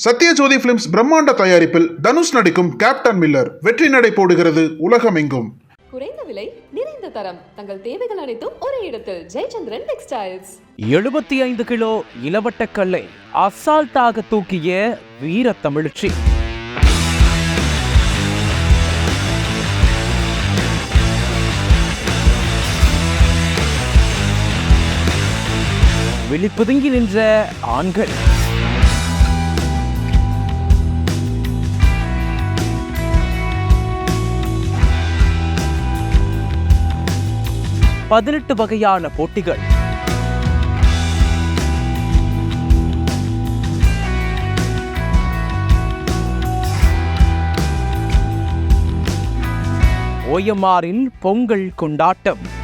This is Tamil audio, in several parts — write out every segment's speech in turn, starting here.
சத்யஜோதி பிலிம்ஸ் பிரம்மாண்ட தயாரிப்பில் தனுஷ் நடிக்கும் கேப்டன் மில்லர் வெற்றி நடை போடுகிறது உலகமெங்கும். குறைந்த விலை நிறைந்த தரம். தங்கள் தேவைகள் அனைத்தும் ஒரே இடத்தில். ஜெயச்சந்திரன் டெக்ஸ்டைல்ஸ் எழுபத்தி ஐந்து கிலோ இளவட்டக்கல்லை அசால்ட்டாக தூக்கிய வீர தமிழ்ச்சி. விழிப்புதுங்கி நின்ற ஆண்கள். பதினெட்டு வகையான போட்டிகள். ஓயம்மாரின் பொங்கல் கொண்டாட்டம்.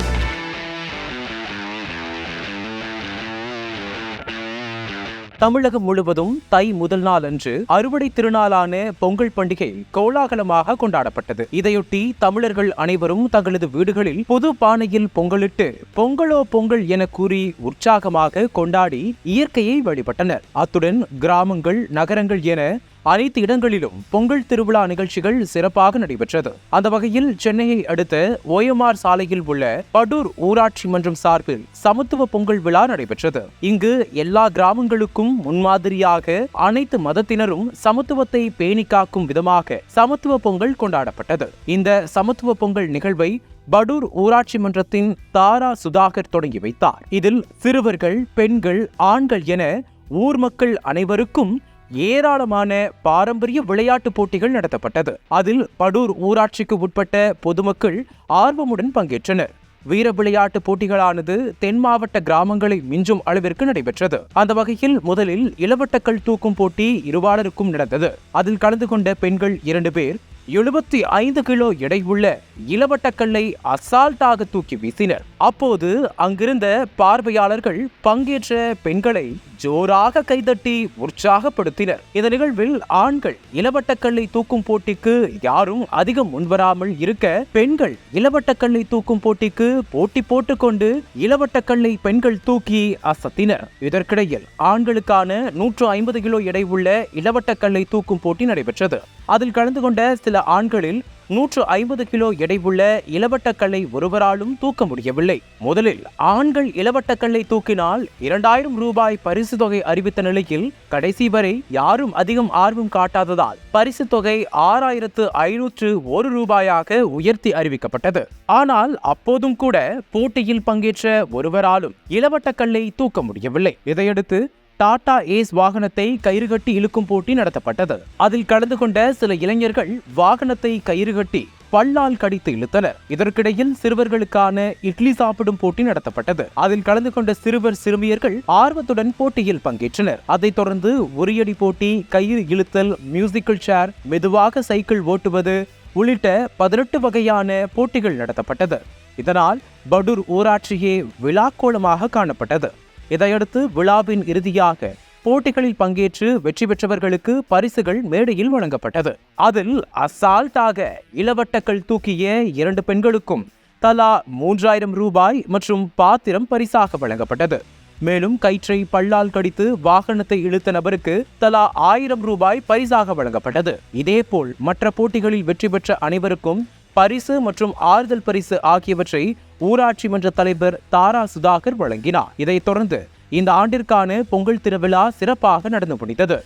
தமிழகம் முழுவதும் தை முதல் நாள் அன்று அறுவடை திருநாளான பொங்கல் பண்டிகை கோலாகலமாக கொண்டாடப்பட்டது. இதையொட்டி தமிழர்கள் அனைவரும் தங்களது வீடுகளில் புது பானையில் பொங்கலிட்டு பொங்கலோ பொங்கல் என கூறி உற்சாகமாக கொண்டாடி இயற்கையை வழிபட்டனர். அத்துடன் கிராமங்கள் நகரங்கள் என அனைத்து இடங்களிலும் பொங்கல் திருவிழா நிகழ்ச்சிகள் சிறப்பாக நடைபெற்றது. அந்த வகையில் சென்னையை அடுத்த ஒயம்ஆர் சாலையில் உள்ள படூர் ஊராட்சி மன்றம் சார்பில் சமத்துவ பொங்கல் விழா நடைபெற்றது. இங்கு எல்லா கிராமங்களுக்கும் முன்மாதிரியாக அனைத்து மதத்தினரும் சமத்துவத்தை பேணி காக்கும் விதமாக சமத்துவ பொங்கல் கொண்டாடப்பட்டது. இந்த சமத்துவ பொங்கல் நிகழ்வை படூர் ஊராட்சி மன்றத்தின் தாரா சுதாகர் தொடங்கி வைத்தார். இதில் சிறுவர்கள் பெண்கள் ஆண்கள் என ஊர் மக்கள் அனைவருக்கும் ஏராளமான பாரம்பரிய விளையாட்டுப் போட்டிகள் நடத்தப்பட்டது. அதில் படூர் ஊராட்சிக்கு உட்பட்ட பொதுமக்கள் ஆர்வமுடன் பங்கேற்றனர். வீர விளையாட்டு போட்டிகளானது தென் மாவட்ட கிராமங்களை மிஞ்சும் அளவிற்கு நடைபெற்றது. அந்த வகையில் முதலில் இளவட்டக்கல் தூக்கும் போட்டி இருவாளருக்கும் நடந்தது. அதில் கலந்து கொண்ட பெண்கள் இரண்டு பேர் எழுபத்தி ஐந்து கிலோ எடை உள்ள இளவட்டக்கல்லை அசால்ட்டாக தூக்கி வீசினர். அப்போது அங்கிருந்த பார்வையாளர்கள் பங்கேற்ற பெண்களை ஜோராக கைதட்டி உற்சாகப்படுத்தினர். இந்த நிகழ்வில் ஆண்கள் இளவட்டக்கல்லை தூக்கும் போட்டிக்கு யாரும் அதிகம் முன்வராமல் இருக்க பெண்கள் இளவட்டக்கல்லை தூக்கும் போட்டிக்கு போட்டி போட்டுக்கொண்டு இளவட்டக்கல்லை பெண்கள் தூக்கி அசத்தினர். இதற்கிடையில் ஆண்களுக்கான நூற்று ஐம்பது கிலோ எடை உள்ள இளவட்டக்கல்லை தூக்கும் போட்டி நடைபெற்றது. அதில் கலந்து கொண்ட சில ஆண்களில் நூற்று ஐம்பது கிலோ எடை உள்ள இளவட்டக்கல்லை ஒருவராலும் தூக்க முடியவில்லை. முதலில் ஆண்கள் இளவட்டக்கல்லை தூக்கினால் இரண்டாயிரம் ரூபாய் பரிசு தொகை அறிவித்த நிலையில் கடைசி வரை யாரும் அதிகம் ஆர்வம் காட்டாததால் பரிசு தொகை ஆறாயிரத்து ஐநூற்று ஒரு ரூபாயாக உயர்த்தி அறிவிக்கப்பட்டது. ஆனால் அப்போதும் கூட போட்டியில் பங்கேற்ற ஒருவராலும் இளவட்டக்கல்லை தூக்க முடியவில்லை. இதையடுத்து டாடா ஏஸ் வாகனத்தை கயிறு கட்டி இழுக்கும் போட்டி நடத்தப்பட்டது. அதில் கலந்து கொண்ட சில இளைஞர்கள் வாகனத்தை கயிறு கட்டி பல்லால் கடித்து இழுத்தனர். இதற்கிடையில் சிறுவர்களுக்கான இட்லி சாப்பிடும் போட்டி நடத்தப்பட்டது. அதில் கலந்து கொண்ட சிறுவர் சிறுமியர்கள் ஆர்வத்துடன் போட்டியில் பங்கேற்றனர். அதைத் தொடர்ந்து உரியடி போட்டி கயிறு இழுத்தல் மியூசிக்கல் சேர் மெதுவாக சைக்கிள் ஓட்டுவது உள்ளிட்ட பதினெட்டு வகையான போட்டிகள் நடத்தப்பட்டது. இதனால் படூர் ஊராட்சியே விழாக்கோலமாக காணப்பட்டது. இதையடுத்து விழாவின் இறுதியாக போட்டிகளில் பங்கேற்று வெற்றி பெற்றவர்களுக்கு பரிசுகள் மேடையில் வழங்கப்பட்டது. அதில் அசால்ட்டாக இளவட்டக்கள் தூக்கிய இரண்டு பெண்களுக்கும் தலா மூன்றாயிரம் ரூபாய் மற்றும் பாத்திரம் பரிசாக வழங்கப்பட்டது. மேலும் கயிற்றை பல்லால் கடித்து வாகனத்தை இழுத்த நபருக்கு தலா ஆயிரம் ரூபாய் பரிசாக வழங்கப்பட்டது. இதேபோல் மற்ற போட்டிகளில் வெற்றி பெற்ற அனைவருக்கும் பரிசு மற்றும் ஆறுதல் பரிசு ஆகியவற்றை ஊராட்சி மன்ற தலைவர் தாரா சுதாகர் வழங்கினார். இதைத் தொடர்ந்து இந்த ஆண்டிற்கான பொங்கல் திருவிழா சிறப்பாக நடந்து முடிந்தது.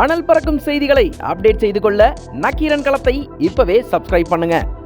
அனல் பறக்கும் செய்திகளை அப்டேட் செய்து கொள்ள நக்கீரன் களத்தை இப்பவே சப்ஸ்கிரைப் பண்ணுங்க.